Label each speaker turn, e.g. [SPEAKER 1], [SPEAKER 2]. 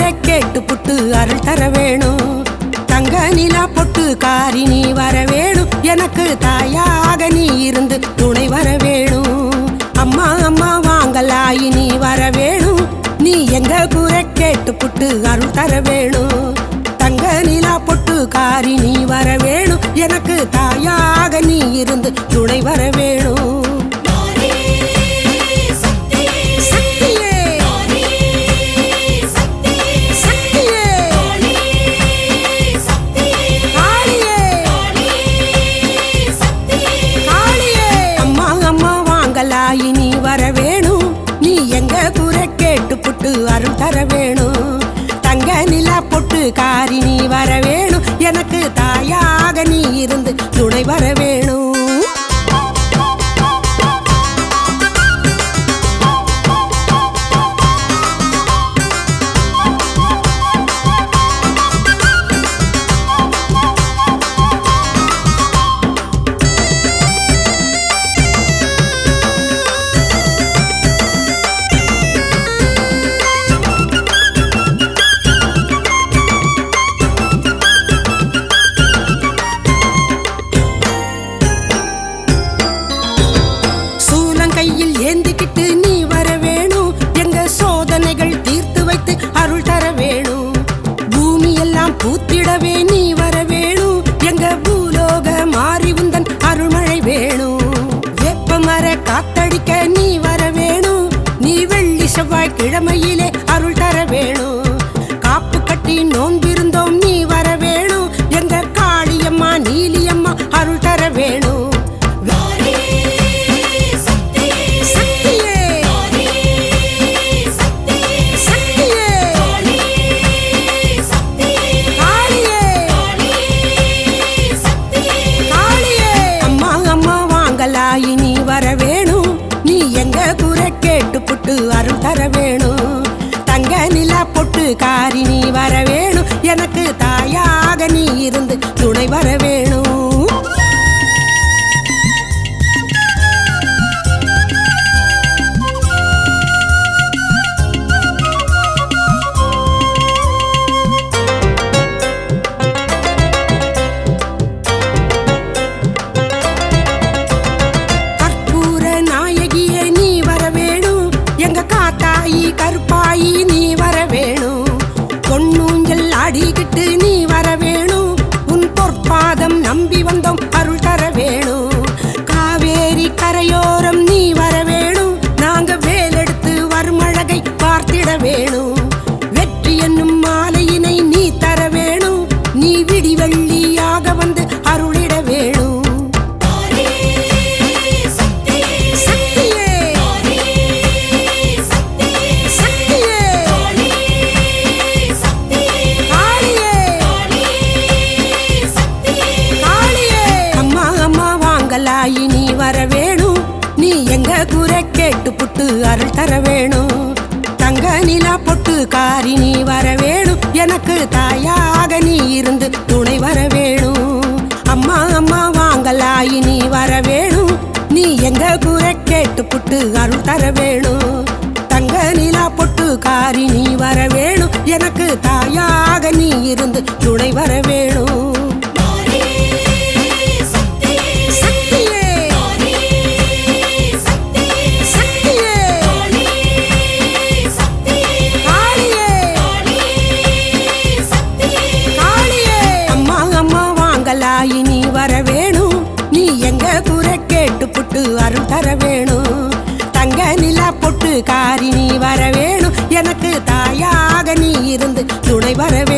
[SPEAKER 1] எங்க கேட்டு புட்டு அருள் தர வேணும் தங்க நிலா பொட்டு காரி நீ வர வேணும் எனக்கு தாயாக நீ இருந்து துணை வர வேணும் அம்மா அம்மா வாங்கலாயி நீ வர வேணும் நீ எங்க குறை கேட்டு புட்டு அருள் தர வேணும் தங்க நிலா பொட்டு காரி நீ வர வேணும் எனக்கு தாயாக நீ இருந்து துணை வர வேணும் அருள் தர வேணும் தங்க நிலா பொட்டு காரி நீ வர வேணும் எனக்கு தாயாக நீ இருந்து துணை வர வேணும் கையில் ஏந்திக்கிட்டு நீ வர வேணும். எங்க சோதனைகள் தீர்த்து வைத்து அருள் தர வேணும். பூமி எல்லாம் பூத்திடவே நீ வர வேணும். எங்க பூலோக மாறி உந்தன் அருள்மழை வேணும். வெப்ப மர காத்தடிக்க நீ வர வேணும். நீ வெள்ளி செவ்வாய் கிழமையிலே அருள் தர வேணும். தர வேணும் தங்க நில பொட்டு காரி நீ வர வேணும் எனக்கு தாயாக நீ இருந்து துணை வர வேணும் பார்த்திட வேணும் வெற்றி என்னும் மாலையினை நீ தர வேணும் நீ விடிவள்ளியாக வந்து அருளிட வேணும். அம்மா அம்மா வாங்கலாயி நீ வர வேணும் நீ எங்க குறை கேட்டு புட்டு அருள் தர வேணும் நிலா பொட்டு காரி நீ வர வேணும். எனக்கு தாயாக நீ இருந்து துணை வர வேணும். அம்மா அம்மா வாங்கலாயி நீ வர வேணும். நீ எங்க குறை கேட்டு புட்டு அருள் தர வேணும். தங்க நிலா பொட்டு காரி நீ வர வேணும். எனக்கு தாயாக நீ இருந்து துணை வர வேணும். வர வேணும் தங்க நிலா பொட்டு காரி நீ வர வேணும் எனக்கு தாயாக நீ இருந்து துணை வர வேணும்